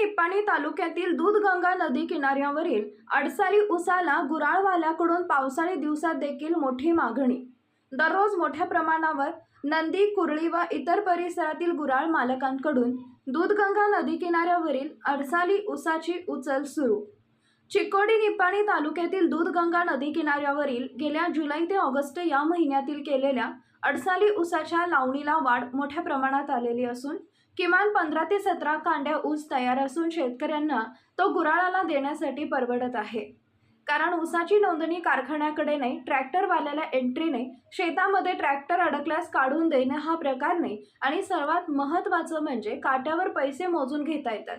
निपाणी तालुक्यातील दूधगंगा नदी किनाऱ्यावरील अडसाली उसाला गुराळवाल्याकडून पावसाळी दिवसात देखील मोठी मागणी. दररोज मोठ्या प्रमाणावर नंदी कुरळी व इतर परिसरातील गुराळ मालकांकडून दूधगंगा नदी किनाऱ्यावरील अडसाली उसाची उचल सुरू. चिकोडी निपाणी तालुक्यातील दूधगंगा नदी किनाऱ्यावरील गेल्या जुलै ते ऑगस्ट या महिन्यातील केलेल्या अडसाली उसाच्या लावणीला वाढ मोठ्या प्रमाणात आलेली असून किमान पंधरा ते सतरा कांड्या ऊस तयार असून शेतकऱ्यांना तो गुराळाला देण्यासाठी परवडत आहे. कारण ऊसाची नोंदणी कारखान्याकडे नाही ट्रॅक्टरवाल्याला एंट्री नाही शेतामध्ये ट्रॅक्टर अडकल्यास काढून देणे हा प्रकार नाही आणि सर्वात महत्त्वाचं म्हणजे काट्यावर पैसे मोजून घेता येतात.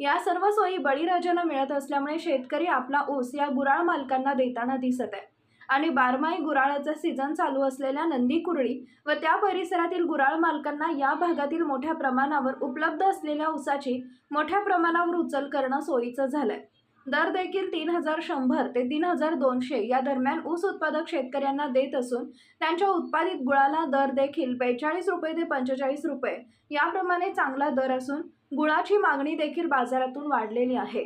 या सर्व सोयी बळीराजांना मिळत असल्यामुळे शेतकरी आपला ऊस या गुराळ मालकांना देताना दिसत आहे. आणि बारमाही गुराळाचा सीझन चालू असलेल्या नंदी कुरळी व त्या परिसरातील गुराळ मालकांना या भागातील मोठ्या प्रमाणावर उपलब्ध असलेल्या ऊसाची मोठ्या प्रमाणावर उचल करणं सोयीचं झालंय. दर देखील तीन हजार शंभर ते तीन हजार दोनशे या दरम्यान ऊस उत्पादक शेतकऱ्यांना देत असून त्यांच्या उत्पादित गुळाला दर देखील बेचाळीस रुपये ते पंचेचाळीस रुपये याप्रमाणे चांगला दर असून गुळाची मागणी देखील बाजारातून वाढलेली आहे.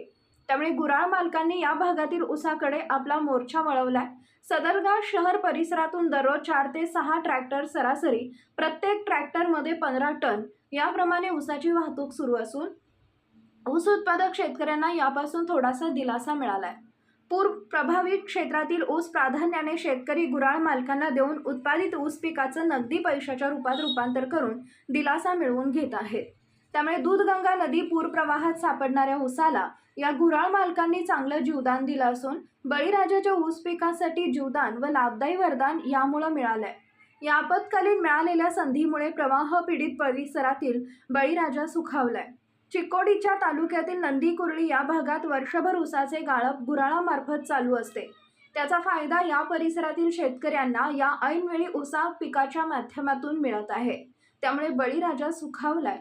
त्यामुळे गुराळ मालकांनी या भागातील ऊसाकडे आपला मोर्चा वळवलाय. सदरगाव शहर परिसरातून दररोज चार ते सहा ट्रॅक्टर सरासरी प्रत्येक ट्रॅक्टरमध्ये पंधरा टन. याप्रमाणे ऊसाची वाहतूक सुरू असून ऊस उत्पादक शेतकऱ्यांना यापासून थोडासा दिलासा मिळालाय. पूर प्रभावित क्षेत्रातील ऊस प्राधान्याने शेतकरी गुराळ मालकांना देऊन उत्पादित ऊस पिकाचं नगदी पैशाच्या रूपात रूपांतर करून दिलासा मिळवून घेत आहेत. त्यामुळे दूधगंगा नदी पूर प्रवाहात सापडणाऱ्या ऊसाला या गुराळ मालकांनी चांगलं जीवदान दिलं असून बळीराजाच्या ऊस पिकासाठी जीवदान व लाभदायी वरदान यामुळं मिळालंय. या आपत्कालीन मिळालेल्या संधीमुळे प्रवाह पीडित परिसरातील बळीराजा सुखावलाय. चिकोडीच्या तालुक्यातील नंदी कुर्ली या भागात वर्षभर ऊसाचे गाळप गुराळामार्फत चालू असते. त्याचा फायदा या परिसरातील शेतकऱ्यांना या ऐनवेळी ऊसा पिकाच्या माध्यमातून मिळत आहे. त्यामुळे बळीराजा सुखावलाय.